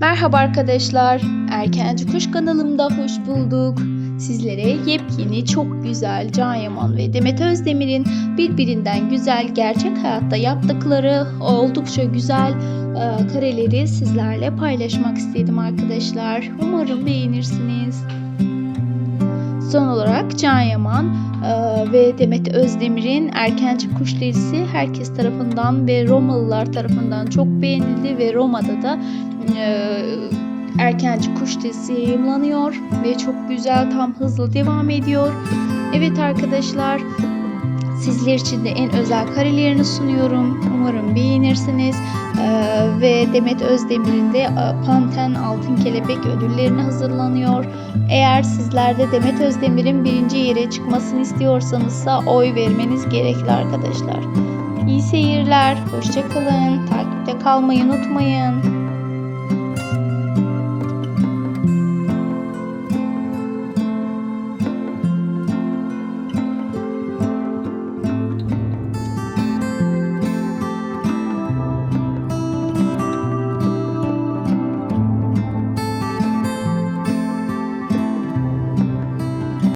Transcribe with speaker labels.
Speaker 1: Merhaba arkadaşlar. Erkenci Kuş kanalımda hoş bulduk. Sizlere yepyeni çok güzel Can Yaman ve Demet Özdemir'in birbirinden güzel gerçek hayatta yaptıkları oldukça güzel e, kareleri sizlerle paylaşmak istedim arkadaşlar. Umarım beğenirsiniz. Son olarak Can Yaman e, ve Demet Özdemir'in Erkenci Kuş dizisi herkes tarafından ve Romalılar tarafından çok beğenildi ve Roma'da da e, Erkenci Kuş dizisi yayımlanıyor ve çok güzel tam hızlı devam ediyor. Evet arkadaşlar sizler için de en özel karelerini sunuyorum. Umarım beğenirsiniz. Ee, ve Demet Özdemir'in de e, Panten Altın Kelebek ödüllerine hazırlanıyor. Eğer sizler de Demet Özdemir'in birinci yere çıkmasını istiyorsanızsa oy vermeniz gerekli arkadaşlar. İyi seyirler, hoşçakalın, takipte kalmayı unutmayın.